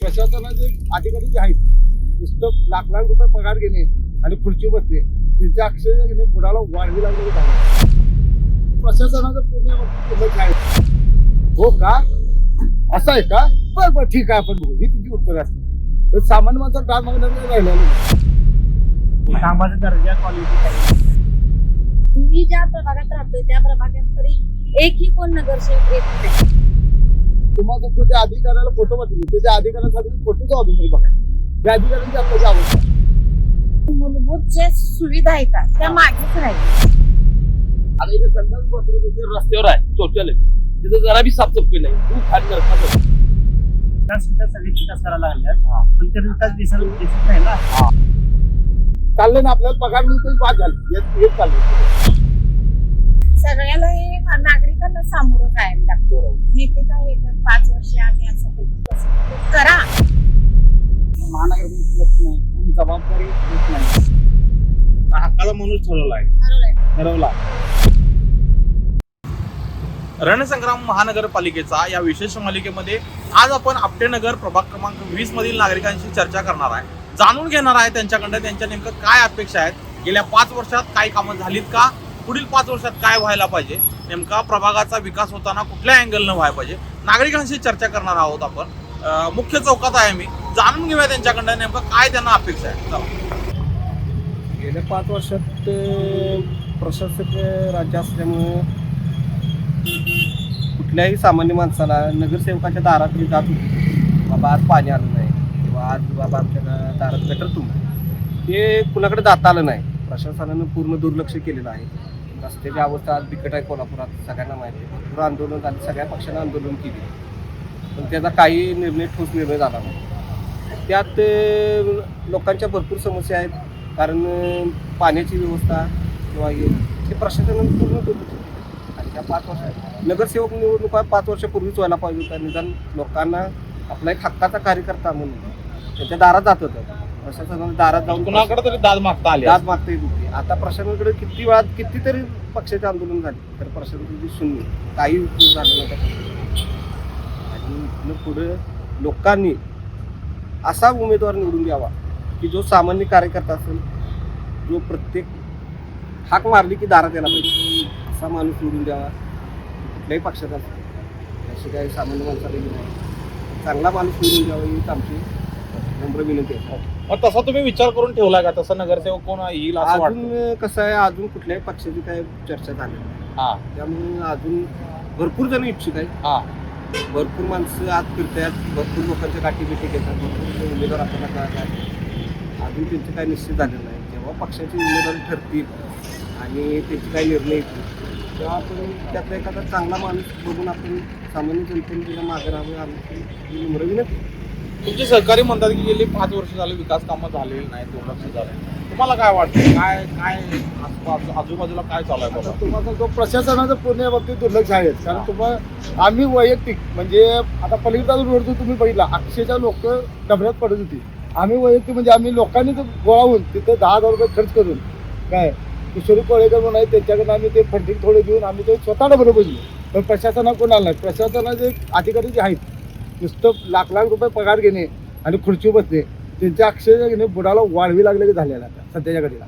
प्रशासनाचे अधिकारी जे आहेत नुसतं लाख लाख रुपये पगार घेणे आणि खुर्ची बसणे त्यांच्या अक्षरशः घेणे बुडाला वाढवी लागलेली आहे प्रशासनाचं पूर्ण आहे हो का? असं आहे का? बरं बरं ठीक आहे आपण बघू. ही तिची उत्तर असते तर सामान्य माणसाला डाळ मागण्याचं राहिलेलं. नाही. कामाचा दर्जा क्वालिटी मी ज्या प्रभागात राहतोय त्या प्रभागात तरी एकही कोण नगरसेवक येत नाही. तुम्हाला फक्त त्या अधिकाऱ्याला फोटो पाठवले. ते त्या अधिकाऱ्यासाठी फोटोच अजून तरी बघा. त्या अधिकाऱ्यांची आपल्याची आवश्यक मूलभूत जे सुविधा आहेत त्या मागेच राहील. आता इथे संडास बाथरूम रस्त्यावर आहे शौचालय. तिथं जरा बी साफसफाई नाही. खूप खाली नरकाचं. विकास सगळे विकास करायला लागल्यात पण ते विकास दिसायला दिसत नाही ना. चाललंय ना आपल्याला पगार मिळतो बाद झाली. हेच चाललंय. सगळ्याला हे नागरिकांना सामोरं जायला लागतं. नेते काय येतात पाच वर्ष आम्ही असं. करा. लक्ष नाही कोण जबाबदारी घेत नाही. हक्काचा माणूस ठरवला आहे. ठरवला. रणसंग्राम महानगरपालिकेचा या विशेष मालिकेमध्ये आज आपण आपटेनगर प्रभाग क्रमांक वीस मधील नागरिकांशी चर्चा करणार आहे. जाणून घेणार आहे त्यांच्याकडनं त्यांच्या नेमकं काय अपेक्षा आहेत. गेल्या पाच वर्षात काय कामं झालीत का? पुढील पाच वर्षात काय व्हायला पाहिजे? नेमका प्रभागाचा विकास होताना कुठल्या अँगलनं व्हायला पाहिजे? नागरिकांशी चर्चा करणार आहोत आपण. मुख्य चौकात आहे मी. जाणून घेऊया त्यांच्याकडनं नेमकं काय त्यांना अपेक्षा आहे. गेल्या पाच वर्षात प्रशासक राज्य असल्यामुळं कुठल्याही सामान्य माणसाला नगरसेवकाच्या दारात जात होती बाबा आज पाणी आलं नाही किंवा आज बाबा आमच्या दारात गटर तुम ते कुणाकडे जाता आलं नाही. प्रशासनानं पूर्ण दुर्लक्ष केलेलं आहे. रस्त्याची अवस्था आज बिकट आहे कोल्हापुरात सगळ्यांना माहिती आहे. भरपूर आंदोलन झाले. सगळ्या पक्षानं आंदोलन केली. पण त्याचा काही निर्णय ठोस निर्णय झाला नाही. त्यात लोकांच्या भरपूर समस्या आहेत. कारण पाण्याची व्यवस्था किंवा हे ते प्रशासनानं पूर्ण करू आणि त्या पाच वर्षात नगरसेवक निवडणुका पाच वर्षापूर्वीच व्हायला पाहिजे होता. निदान लोकांना आपला एक हक्काचा कार्यकर्ता म्हणून त्यांच्या दारात जात होतं. प्रशासनाने दारात जाऊन कुणाकडे तरी दाद मागता आली दाद मागता येत होती आता प्रशासनाकडे किती वेळा कितीतरी पक्षाचे आंदोलन झाले तर प्रशासनाची शून्य काही उपयोग झाला नव्हता आणि इथनं पुढे लोकांनी असा उमेदवार निवडून द्यावा की जो सामान्य कार्यकर्ता असेल जो प्रत्येक हाक मारली की दारात यायला पाहिजे. असा माणूस निवडून द्यावा कुठल्याही पक्षात असेल. अशी काही सामान्य माणसाला नाही. चांगला माणूस निवडून द्यावा हीच आमची नम्र विनंती आहे. मग तसा तुम्ही विचार करून ठेवलाय का? तसा नगरसेवक कोण येईल असं वाटतं? अजून कसं आहे अजून कुठल्याही पक्षाची काय चर्चा झाली नाही. हा. त्यामुळे अजून भरपूर जण इच्छुक आहेत. हा. भरपूर माणसं आत फिरतात भरपूर लोकांच्या गाठी बिठी घेतात भरपूर उमेदवार आपल्याला कळतात. अजून त्यांचं काही निश्चित झालेलं नाही. जेव्हा पक्षाचे उमेदवार ठरतील आणि त्यांचे काही निर्णय येतील तेव्हा आपण त्यातला एखादा चांगला माणूस बघून आपण सामान्य जनतेने त्याच्यामागे राहावे आम्ही विनंती तुमचे सहकारी म्हणतात की गेली पाच वर्ष झाले विकास कामं झालेली नाही दुर्लक्ष झालं. तुम्हाला काय वाटतं? काय काय आजूबाजू- आजूबाजूला काय चालू आहे आता तुम्हाला तो प्रशासनाचं पूर्ण बाबतीत दुर्लक्ष आहे. कारण तुम्हाला आम्ही वैयक्तिक म्हणजे आता पलीकडचा रोड जो तुम्ही बघितला अक्षरशः लोक डबऱ्यात पडत होती. आम्ही वैयक्तिक म्हणजे आम्ही लोकांनी तो गोळा होऊन तिथे दहा हजार रुपये खर्च करून काय किशोरी कोळेकर म्हणून आहे त्यांच्याकडे आम्ही ते फंडिंग थोडे घेऊन आम्ही ते स्वतः डबरे बसलो पण प्रशासना कोणाला नाही. प्रशासनाचे अधिकारी जे आहेत नुसतं लाख लाख रुपये पगार घेणे आणि खुर्ची बसणे त्यांच्या अक्षरशः घेणे बुडाला वाढवी लागले झालेला आता सध्याच्या घडीला.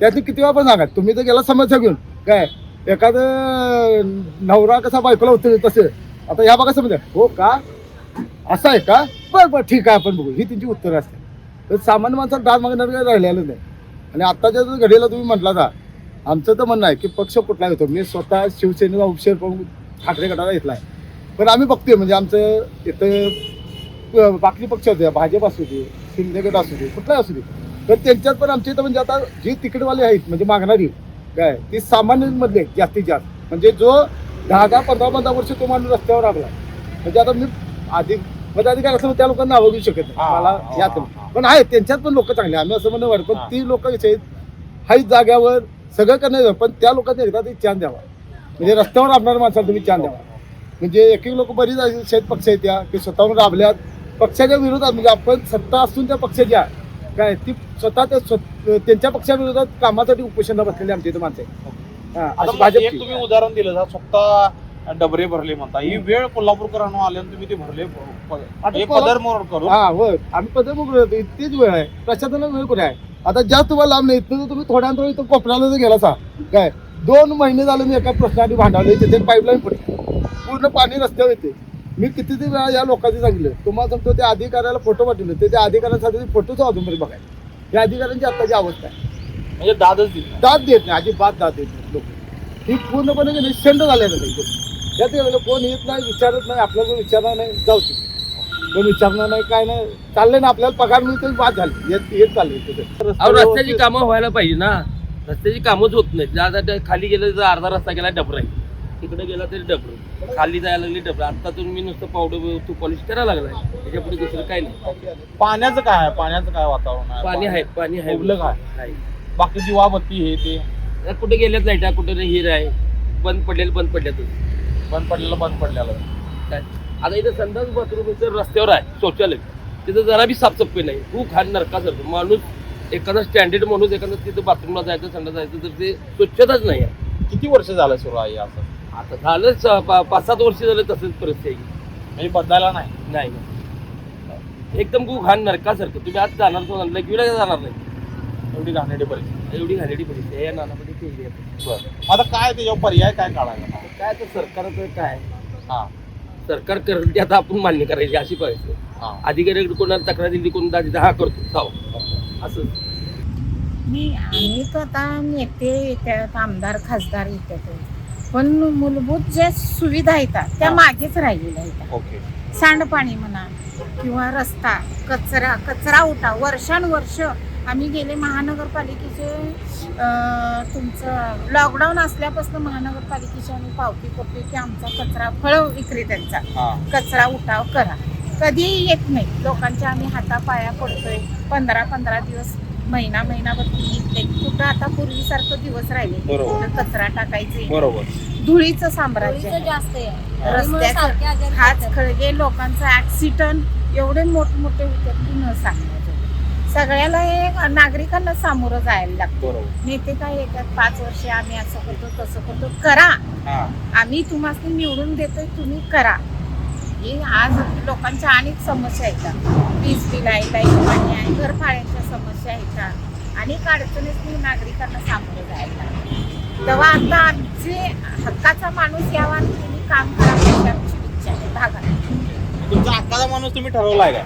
त्यातली किती वेळा पण सांगा तुम्ही तर गेला समस्या घेऊन. काय एखादं नवरा कसा बायकोला होतं तसे. आता ह्या बघा समजा हो का? असं आहे का? बरं बरं ठीक आहे आपण बघू. ही त्यांची उत्तरं असते. तर सामान्य माणसाला डाळ मागणार काही राहिलेलं नाही. आणि आत्ताच्या घडीला तुम्ही म्हटला का आमचं तर म्हणणं आहे की पक्ष कुठला घेतो? मी स्वतः शिवसेनेला उपशेर करून ठाकरे गटाला घेतला आहे पण आम्ही बघतोय म्हणजे आमचं इथं बाकी पक्ष होते भाजप असू दे शिंदे गट असू दे कुठलाही असू दे. तर त्यांच्यात पण आमच्या इथं म्हणजे आता जी तिकीटवाले आहेत म्हणजे मागणारी काय ती सामान्य मधले जास्तीत जास्त. म्हणजे जो दहा दहा पंधरा पंधरा वर्ष तो माणूस रस्त्यावर लागला. म्हणजे आता मी आधी पदाधिकारी असं त्या लोकांना घेऊ शकत नाही. मला यात. पण आहेत त्यांच्यात पण लोक चांगले आम्ही असं म्हणणं वाटत पण. ती लोक कशी आहेत हाईच जाग्यावर सगळं करणार पण त्या लोकांनी एकदा ते चान द्यावा. म्हणजे रस्त्यावर राबणाऱ्या माणसाला तुम्ही चान द्यावा. म्हणजे एक एक लोक बरीच आहेत पक्ष आहेत त्या की स्वतःहून राबल्यात. पक्षाच्या विरोधात म्हणजे आपण सत्ता असून त्या पक्षाच्या. काय ती स्वतः त्या स्व- त्यांच्या पक्षाविरोधात कामासाठी उपोषणला बसलेली आमच्या इथं माणसं आहेत. तुम्ही उदाहरण दिलं स्वतः डबरे भरले म्हणता. ही वेळ कोल्हापूरकरांना आल्यानं तुम्ही ते भरले. हे पदर मोर हा होय. आम्ही पदर होतो. इतकीच वेळ आहे. प्रशासनाला वेळ कुठे आहे? आता जास्त तुम्हाला लांब नाही जर तुम्ही थोड्या अंतरावर इथं कोपऱ्याला जर गेला सा काय दोन महिने झाले मी एका प्रश्नाने भांडावले तिथे पाईपलाईन पडली पूर्ण पाणी रस्त्यावर येते. मी किती वेळा या लोकांनी सांगितलं. तुम्हाला सांगतो त्या अधिकाऱ्याला फोटो पाठवले. ते त्या अधिकाऱ्यांसाठी फोटोच अजूनपर्यंत बघायला. या अधिकाऱ्यांची आत्ताची अवस्था आहे. म्हणजे दादच दिली दाद देत नाही. अजिबात दाद देत नाही. लोक. ही पूर्णपणे की नाही शंड झालेलं नाही यात गेलेलं कोण येत नाही विचारत नाही आपल्याला कोण विचारणार नाही जाऊ कोण विचारणार नाही काय नाही. चाललंय ना आपल्याला पगार मिळतो बाद झाली. येत येत चाललंय तिथे अहो रस्त्याची कामं व्हायला पाहिजे ना. रस्त्याची कामच होत नाहीत. आता त्या खाली गेलं तर अर्धा रस्ता गेला डबरा आहे तिकडे गेला तरी डबर खाली जायला लागली डबर आता तुम्ही नुसतं पावडर तू पॉलिश करायला लागलाय. त्याच्या पुढे दुसरं काय नाही. पाण्याचं काय आहे? पाण्याचं काय वातावरण आहे? पाणी आहे पाणी आहे. मुबलक आहे. आहे. बाकी दिवाबत्ती हे ते? आता कुठे गेल्यात लाईटा? कुठे नाही हिर आहे? बंद पडलेलं बंद पडल्यातच बंद पडलेलं बंद पडलेलं. काय? आता इथं संडास बाथरूम इथं रस्त्यावर आहे शौचालय. तिथं जरा बी साफसफाई नाही. खूप घाण नरकासारखं माणूस एखादा स्टँडर्ड माणूस एखादा तिथं बाथरूमला जायचं संडास जायचं तर ते स्वच्छताच नाही आहे. किती वर्ष झालं सुरू आहे असं? आता पा- पाच सात वर्ष झालं तसंच परिस्थिती आहे. म्हणजे बदलायला नाही. नाही. नाही. एकदम खूप घाण नरकासारखं. तुम्ही आज जाणार तो लाईक विला जाणार नाही. एवढी घाणेरडी परिस्थिती. एवढी घाणेरडी परिस्थिती आहे. या नानामध्ये केली आहे. बरं. आता काय त्याच्यावर पर्याय काय काढायला? काय तर सरकारचं काय? हा. सरकार करेल ते आता आपण मान्य करायची अशी पाहिजे. हा. अधिकाऱ्याकडे कोणाला तक्रार दिली कोण दादी हा करतो. जाऊ. असं. मी आम्ही तर आता नेते येतात आमदार खासदार येतात पण मूलभूत ज्या सुविधा आहेत त्या. मागेच राहिलेल्या आहेत. ओके. सांडपाणी म्हणा किंवा रस्ता कचरा कचरा उठा. वर्षानुवर्ष आम्ही गेले महानगरपालिकेचे तुमचं लॉकडाऊन असल्यापासून महानगरपालिकेची आम्ही पावती करतोय की आमचा कचरा फळ विक्रेत्यांचा हा. कचरा उठाव करा. कधीही येत नाही. लोकांच्या आम्ही हातापाया पडतोय. पंधरा पंधरा दिवस महिना महिनाभर नाही कुठं आता पूर्वीसारखं दिवस राहिले. बरोबर. कुठं कचरा टाकायचे. बरोबर. धुळीचं साम्राज्य. आहे. जास्त आहे. रस्त्याचं हाच खळगे लोकांचा ऍक्सिडंट एवढे मोठमोठे होतात की न सांगण्याजोगे. सगळ्याला हे नागरिकांना सामोरं जायला लागतं. बरोबर. नेते काय येतात? पाच वर्षे आम्ही असं करतो तसं करतो. करा. हा. आम्ही तुम्हाला निवडून देतोय तुम्ही करा. ही आज लोकांच्या अनेक समस्या आहेत. वीज बिल आहे लाइट पाणी आहे घरफाळ्यांच्या समस्या आहेत. अनेक अडचणीच नागरिकांना सामोरं जायला. तेव्हा आता आमचे हक्काचा माणूस यावा आणि तुम्ही काम करा अशी आमची इच्छा आहे भागात. तुमचा हक्काचा माणूस तुम्ही ठरवलाय का?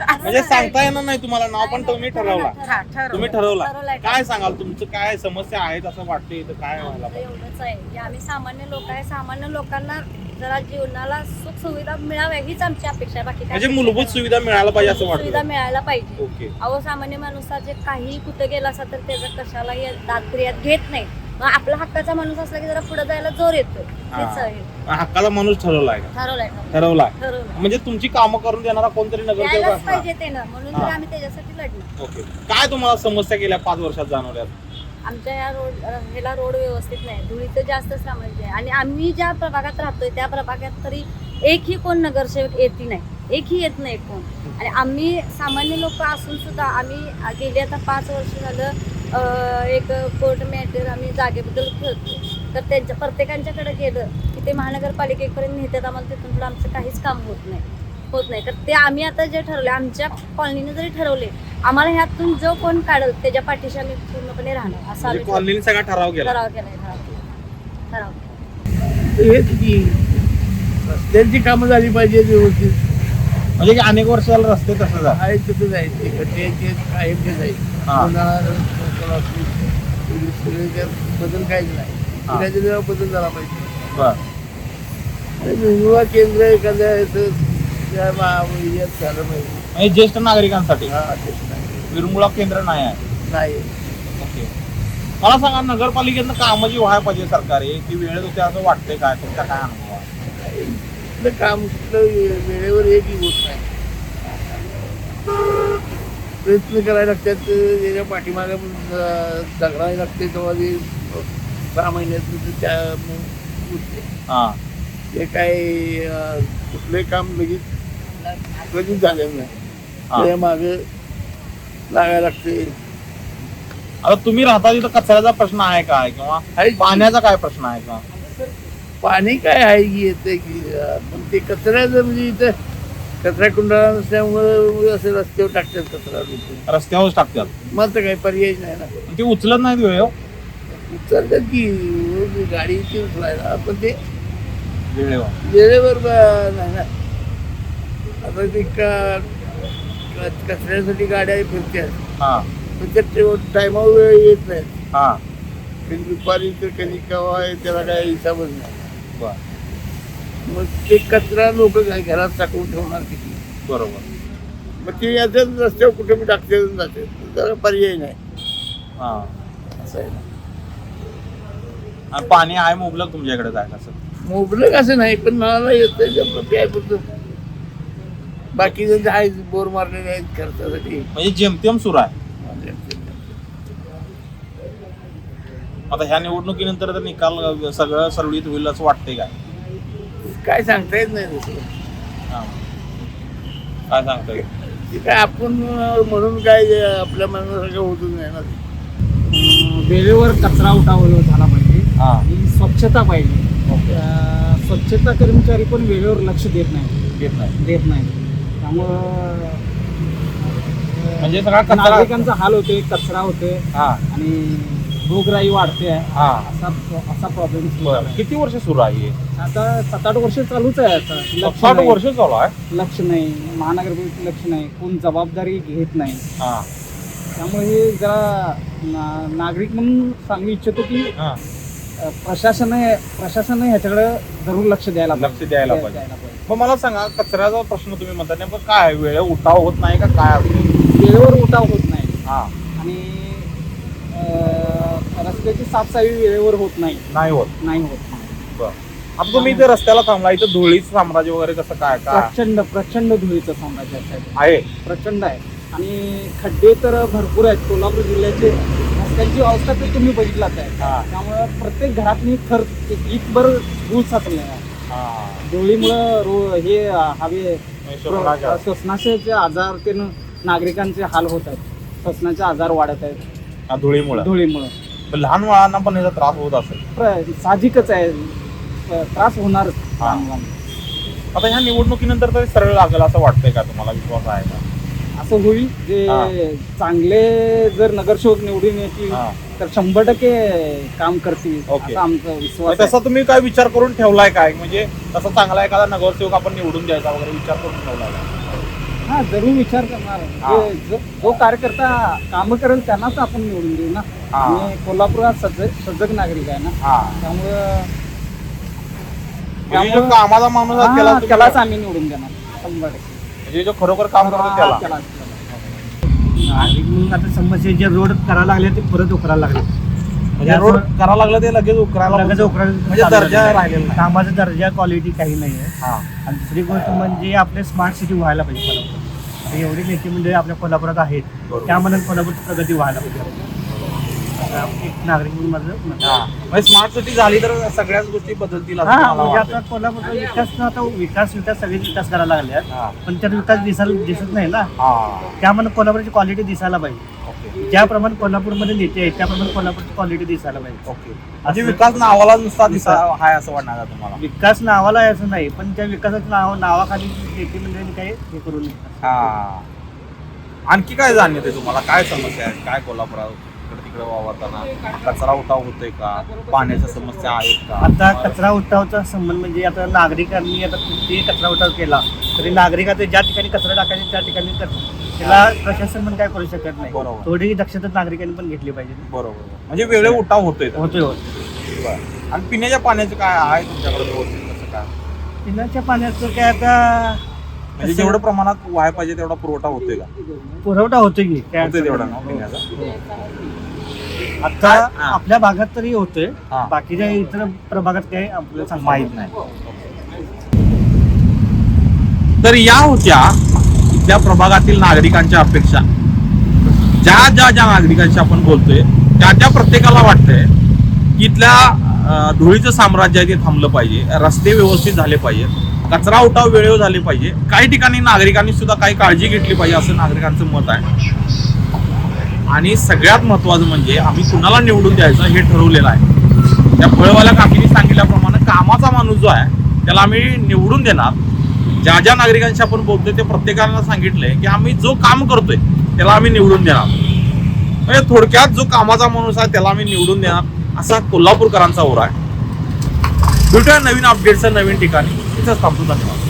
म्हणजे सांगता येणार नाही तुम्हाला नाव पण तुम्ही ठरवला. हा, ठरवलं. तुम्ही ठरवला. काय सांगाल तुमचं काय समस्या आहेत असं वाटते इथं काय व्हायला एवढंच आहे. की आम्ही सामान्य लोक आहे सामान्य लोकांना जरा जीवनाला सुख सुविधा मिळाव्या हीच आमची अपेक्षा आहे. बाकी काय म्हणजे मूलभूत. सुविधा मिळायला पाहिजे असं मूलभूत सुविधा वाटतं मिळायला पाहिजे. ओके. अहो सामान्य माणसाचे काही कुठं गेला असा तर त्याचा कशालाही दातक्रियात घेत नाही. मग आपला हक्काचा माणूस असला की जरा पुढे जायला जोर येतो. हा. हेच आहे. हक्काचा माणूस ठरवलाय का? ठरवलंय. ठरवलाय. ठरवलं म्हणजे तुमची कामं करून देणारा कोणतरी नगरसेवक यायलाच असणार. पाहिजे ते ना म्हणून हा. आम्ही त्याच्यासाठी लढणार. ओके. काय तुम्हाला समस्या गेल्या पाच वर्षात जाणवल्या आमच्या या रोड ह्याला रोड व्यवस्थित नाही. धुळीचं जास्त सामर्थ्य आहे. आणि आम्ही ज्या प्रभागात राहतोय त्या प्रभागात तरी एकही कोण नगरसेवक येते नाही. एकही येत नाही कोण. आणि आम्ही सामान्य लोक असून सुद्धा आम्ही गेली आता पाच वर्ष झालं एक कोर्ट मॅटर आम्ही जागेबद्दल खेळतो तर त्यांच्या प्रत्येकांच्याकडे गेलं की ते महानगरपालिकेपर्यंत नेतात. आम्हाला तिथून पुढं आमचं काहीच काम होत नाही. होत नाही. तर ते आम्ही आता जे ठरवले आमच्या कॉलनीने जरी ठरवले आम्हाला ह्यातून जो कोण काढल त्याच्या पाठीशी आम्ही पूर्णपणे राहणार. असं म्हणजे आम्ही कॉलनीने सगळा ठराव केला. ठराव केलाय ठराव केलाय. ठराव केलाय. हेच की रस्त्यांची कामं झाली पाहिजे व्यवस्थित. म्हणजे की अनेक वर्ष झालं रस्ते तसं झालं. जायचे कट्ट्याचे कायमचे जाईल हा. बदल काहीच नाही. हा. त्याच्या बदल झाला पाहिजे. बर. आणि केंद्र एखाद्या याचं त्या मा- यात झालं पाहिजे म्हणजे ज्येष्ठ नागरिकांसाठी? हा तेच नाही विरंगुळा केंद्र नाही आहे? नाही. ओके. मला सांगा नगरपालिकेतनं कामं जी व्हायला पाहिजे सरकारी ती वेळेत होते असं वाटतंय काय तुमचा काय अनुभव आहे? कुठलं काम कुठलं वेळेवर एकही होत नाही. प्रयत्न करायला लागतात त्याच्या पाठीमागे जगरायला लागते तेव्हा ते सहा महिन्यात त्या मग उठते हा. हे काय अं, कुठलंही काम लगेच झालेलं नाही. हा. त्याच्यामागे लागायला लागते. आता तुम्ही राहता तिथं कचऱ्याचा प्रश्न आहे काय किंवा आहे पाण्याचा काय प्रश्न आहे का? पाणी काय आहे की येते की पण ते कचऱ्याचं म्हणजे इथं कचरा कुंडा नसल्यामुळं असं रस्त्यावर टाकतात कचरा लोक. रस्त्यावर टाकतात. मग तर काही पर्याय नाही ना. ते उचलत नाहीत वेळ उचलतात की रोज गाडीची उचलायला पण ते वेळेवर. वेळेवर ब- नाही ना. आता ते कचऱ्यासाठी गाड्या फिरतात हा. पण त्या टायमावर वेळ येत नाही. हा. कधी दुपारी तर कधी केव्हा आहे त्याला काय हिसाबच नाही. मग ते कचरा लोक काय घरात टाकून ठेवणार किती? बरोबर. मग ते याच्याच रस्त्यावर कुठे मी टाकते जाते. त्याला पर्याय नाही. हा. असं आहे ना. आणि पाणी आहे मुबलक तुमच्याकडे काय कसं? मुबलक असं नाही पण मला येतं प्यायपुरतं बाकीचे आहे बोर मारलेले आहेत खर्चासाठी. म्हणजे जेमतेम सुरू आहे. आता ह्या निवडणुकीनंतर तर निकाल सगळं सरळीत होईल असं वाटतंय काय? काय सांगता येत नाही दुसरं हा. काय सांगताय ते काय आपण म्हणून काय आपल्या मनासारखं होतच नाही ना अं, वेळेवर कचरा उठाव झाला पाहिजे. हा. आणि स्वच्छता पाहिजे. अं, स्वच्छता कर्मचारी पण वेळेवर लक्ष देत नाही. घेत नाही. देत नाही. त्यामुळं म्हणजे सगळा कचरा नागरिकांचा हाल होते कचरा होते हा. आणि रोगराई वाढते. आहे हा. असा असा प्रॉब्लेम बरं. किती वर्ष सुरू आहे हे? आता सात आठ वर्ष चालूच आहे आता. लक्ष साठ नाही. वर्ष चालू आहे? लक्ष नाही. महानगरपालिकेचं लक्ष नाही. कोण जबाबदारी घेत नाही. हा. त्यामुळे हे जरा ना- नागरिक म्हणून सांगू इच्छितो की हा. प्रशासन प्रशासन ह्याच्याकडे जरूर लक्ष द्यायला लक्ष द्यायला द्या- पाहिजे. मग मला सांगा कचऱ्याचा प्रश्न तुम्ही म्हणता नेमकं काय आहे? वेळ उठाव होत नाही का काय आहे? वेळेवर उठाव होत नाही. हा. आणि अ, रस्त्याची साफसफाई वेळेवर होत नाही. नाही होत. नाही होत. बरं. आता तुम्ही इथे रस्त्याला थांबला इथं धुळीच साम्राज्य वगैरे कसं काय काय? प्रचंड प्रचंड धुळीचं साम्राज्य आहे. साहेब. आहे. प्रचंड आहे. आणि खड्डे तर भरपूर आहेत. कोल्हापूर जिल्ह्याचे रस्त्यांची अवस्था तर तुम्ही बघितलाच आहे. हा. त्यामुळे प्रत्येक घरातनी खर इथभर धूळ साचले आहे. हा. धुळीमुळं रो हे हवे श्वसनाचे जे आजार ते नागरिकांचे हाल होत आहेत. श्वसनाचे आजार वाढत आहेत. धुळीमुळं. धुळीमुळं. पण लहान मुलांना पण याचा त्रास होत असेल. प्र- साहजिकच आहे. त्रास होणार हा. आता ह्या निवडणुकीनंतर तरी सरळ लागेल असं वाटतंय का तुम्हाला? विश्वास आहे का? असं होईल जे. चांगले जर नगरसेवक निवडून येतील हा. तर शंभर टक्के काम करतील ओके. असा आमचा विश्वास आहे. तसा तुम्ही काय विचार करून ठेवलाय काय म्हणजे तसा चांगला एखादा नगरसेवक आपण निवडून द्यायचा वगैरे विचार करून ठेवलाय का? हा जरूर विचार करणार हा. जे- जो जो कार्यकर्ता काम करेल त्यांनाच आपण निवडून देऊ ना हा. आणि कोल्हापूर हा सजग सजग नागरिक आहे ना हा त्यामुळं म्हणजे जो कामाचा माणूस आहे त्याला हा, तुम्ही- त्यालाच आम्ही निवडून देणार शंभर टक्के म्हणजे जो खरोखर काम करतो त्याला. म्हणून आता समस्या जे रोड करायला लागले ते परत उकरायला लागले. म्हणजे रोड करायला लागलं ते लगेच उकरायला लगेच उकरायला म्हणजे दर्जा. राहिलेला नाही. कामाचा दर्जा क्वालिटी काही नाही आहे. हा. आणि दुसरी गोष्ट म्हणजे आपले स्मार्ट सिटी व्हायला पाहिजे. कोल्हापूर आता एवढी नेते मंडळी आपल्या कोल्हापुरात आहेत. बरोबर. त्यामध्ये कोल्हापूरची प्रगती व्हायला पाहिजे. एक नागरिक म्हणून माझं मत आहे. म्हणजे स्मार्ट सिटी झाली तर सगळ्याच गोष्टी बदलतील असं हा मला म्हणजे वाटतंय. आता कोल्हापूरचा विकास आता विकास विकास सगळेच विकास करायला लागले हा. पण त्यात विकास दिसायला दिसत नाही ना. हा. त्यामध्ये कोल्हापूरची क्वालिटी दिसायला पाहिजे. ओके. ज्याप्रमाणे कोल्हापूरमध्ये नेते आहेत त्याप्रमाणे कोल्हापूरची क्वालिटी दिसायला पाहिजे. ओके. म्हणजे विकास नावाला नुसता दिसा हाय असं वाटणार का तुम्हाला? विकास नावाला आहे असं नाही पण त्या विकासाच्या नाव नावाखाली नेते मंडळींनी काही हे करू नये हा. आणखी काय आहे तुम्हाला? काय समस्या आहेत काय कोल्हापुरात? इकडे तिकडे वावरताना कचरा उठाव होतोय का? पाण्याच्या समस्या आहेत का? आता कचरा उठावचा संबंध म्हणजे आता नागरिकांनी आता किती कचरा उठाव केला तरी नागरिकांचे ज्या ठिकाणी कचरा टाकायचे त्या ठिकाणी त्याला प्रशासन पण काय करू शकत नाही. बरोबर. थोडी दक्षता नागरिकांनी पण घेतली पाहिजे. बरोबर. म्हणजे वेळे उठाव होतोय होतोय होत आणि पिण्याच्या पाण्याचं काय आहे तुमच्याकडे व्यवस्थित कसं काय? पिण्याच्या पाण्याचं काय आता म्हणजे जेवढं प्रमाणात व्हाय पाहिजे तेवढा पुरवठा होतोय का? पुरवठा होतोय की काय होतोय अडचण तेवढा नाही. ना पिण्याचा? आता हा. आपल्या भागात तरी होतोय. हा. बाकीच्या इतर प्रभागात काही आपल्याला सांगता माहीत येत नाही तर या होत्या इथल्या प्रभागातील नागरिकांच्या अपेक्षा. ज्या ज्या ज्या नागरिकांशी आपण बोलतोय त्या त्या प्रत्येकाला वाटतंय की इथल्या अं, धुळीचं साम्राज्य आहे ते थांबलं पाहिजे रस्ते व्यवस्थित झाले पाहिजे कचरा उठाव वेळेवर झाले पाहिजे. काही ठिकाणी नागरिकांनी सुद्धा काही काळजी घेतली पाहिजे असं नागरिकांचं मत आहे. आणि सगळ्यात महत्वाचं म्हणजे आम्ही कुणाला निवडून द्यायचं हे ठरवलेलं आहे. त्या फळवाल्या काकीने सांगितल्याप्रमाणे कामाचा माणूस जो आहे त्याला आम्ही निवडून देणार. ज्या ज्या नागरिकांशी आपण बोलतोय ते प्रत्येकाला सांगितलंय की आम्ही जो काम करतोय त्याला आम्ही निवडून देणार. म्हणजे थोडक्यात जो कामाचा माणूस आहे त्याला आम्ही निवडून देणार असा कोल्हापूरकरांचा ओरा आहे. भेटूया नवीन अपडेटचं नवीन ठिकाणी. तिथंच थांबतो. धन्यवाद.